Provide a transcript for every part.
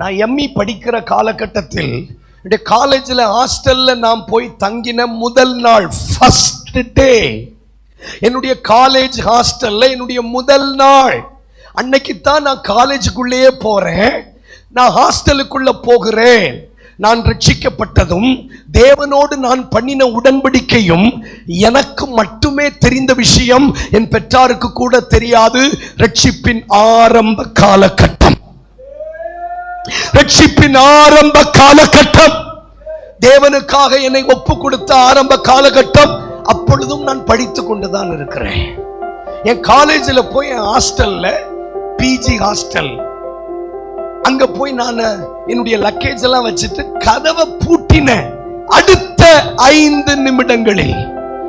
நான் எம்இ படிக்கிற காலகட்டத்தில் என்னுடைய காலேஜில் ஹாஸ்டலில் நான் போய் தங்கின முதல் நாள் ஃபஸ்ட் டே என்னுடைய காலேஜ் ஹாஸ்டலில் என்னுடைய முதல் நாள். அன்னைக்கு தான் நான் காலேஜுக்குள்ளேயே போகிறேன் நான் ஹாஸ்டலுக்குள்ள போகிறேன். நான் ரட்சிக்கப்பட்டதும் தேவனோடு நான் பண்ணின உடன்படிக்கையும் எனக்கு மட்டுமே தெரிந்த விஷயம் என் பெற்றாருக்கு கூட தெரியாது. ரட்சிப்பின் ஆரம்ப காலகட்டம். ரட்சிப்பின் ஆரம்ப காலகட்டம். தேவனுக்காக என்னை ஒப்பு கொடுத்த ஆரம்ப காலகட்டம். அப்பொழுதும் நான் படித்து கொண்டுதான் இருக்கிறேன். என் காலேஜில் போய் என் ஹாஸ்டல்ல பிஜி ஹாஸ்டல். அங்க போய் நான் என்னுடைய லக்கேஜ் எல்லாம் வச்சுட்டு கதவை பூட்டின அடுத்த ஐந்து நிமிடங்களில்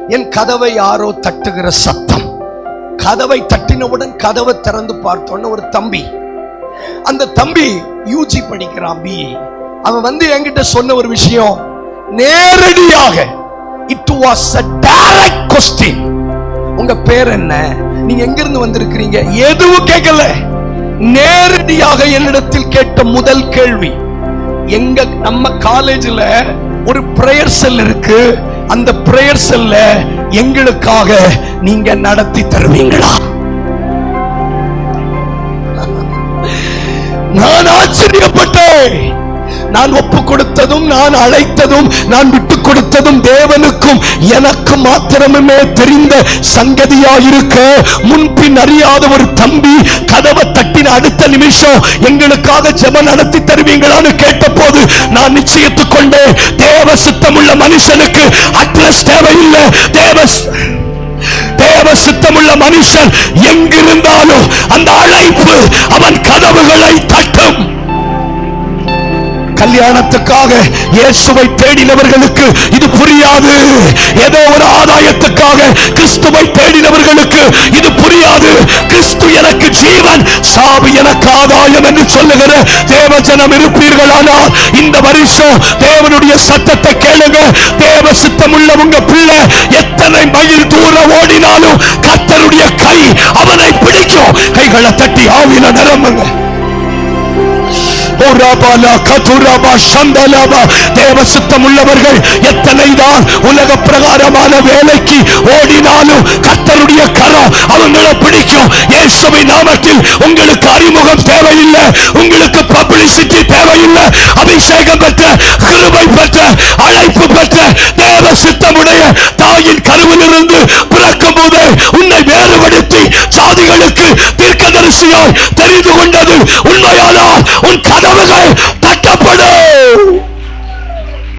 என் கதவை யாரோ தட்டுகிற சத்தம். கதவை தட்டினவுடன் கதவை திறந்து பார்த்தோன்னு ஒரு தம்பி அந்த தம்பி யூஜி படிக்கிறான் பி அவன் வந்து என்கிட்ட சொன்ன ஒரு விஷயம். நேரடியாக it was a direct question உங்க பேர் என்ன? நீங்க எங்க இருந்து வந்திருக்கிறீங்க? எதுவும் கேட்கல. நேரடியாக என்னிடத்தில் கேட்ட முதல் கேள்வி எங்க நம்ம காலேஜ்ல ஒரு பிரேயர் செல் இருக்கு. அந்த பிரேயர் செல்ல எங்களுக்காக நீங்க நடத்தி தருவீங்களா? ஆச்சரியப்பட்டேன். நான் ஒப்பு கொடுத்ததும் நான் அழைத்ததும் நான் விட்டு கொடுத்ததும் தேவனுக்கும் எனக்கு மாத்திரமே தெரிந்த சங்கதியாயிருக்க முன்பின் அறியாத ஒரு தம்பி கதவை தட்டின அடுத்த நிமிஷம் எங்களுக்காக ஜெப நடத்தி தருவீங்களான்னு கேட்டபோது நான் நிச்சயித்துக் கொண்டே தேவ சித்தமுள்ள மனுஷனுக்கு அட்ரஸ் தேவையில்லை. தேவ தேவ சித்தமுள்ள மனுஷன் எங்கிருந்தாலும் அந்த அழைப்பு அவன் கதவுகளை தட்டும். கல்யாணத்துக்காக இயேசுவை தேடினவர்களுக்கு இது புரியாது. ஏதோ ஒரு ஆதாயத்துக்காக கிறிஸ்துவை தேடினவர்களுக்கு இது புரியாது. கிறிஸ்து எனக்கு ஜீவன் சாவு எனக்கு ஆதாயம் என்று சொல்லுகிற தேவஜனம் இருப்பீர்களானால் இந்த வருஷம் தேவனுடைய சத்தத்தை கேளுங்க. தேவ சித்தம் உங்க பிள்ளை எத்தனை மைல் தூரம் ஓடினாலும் கத்தருடைய கை அவனை பிடிக்கும். கைகளை தட்டி ஆவில நிரம்புங்க. தேவ சித்தம் உள்ளவர்கள் எத்தனை தான் உலக பிரகாரமான வேலைக்கு ஓடினாலும் கத்தருடைய கரம் அவங்களை பிடிக்கும். இயேசுவை நாமத்தில் உங்களுக்கு அறிமுகம் தேவையில்லை உங்களுக்கு பப்ளிசிட்டி தேவையில்லை. அபிஷேகம் பெற்ற கிருபை பெற்ற அழைப்பு பெற்ற தேவ சித்தமுடைய தாயின் கருவில் உன்னை வேறுபடுத்தி சாதிகளுக்கு தீர்க்கதரிசியாய் தெரிந்து கொண்டது உண்மையானால் உன் கதவுகள் தட்டப்படும்.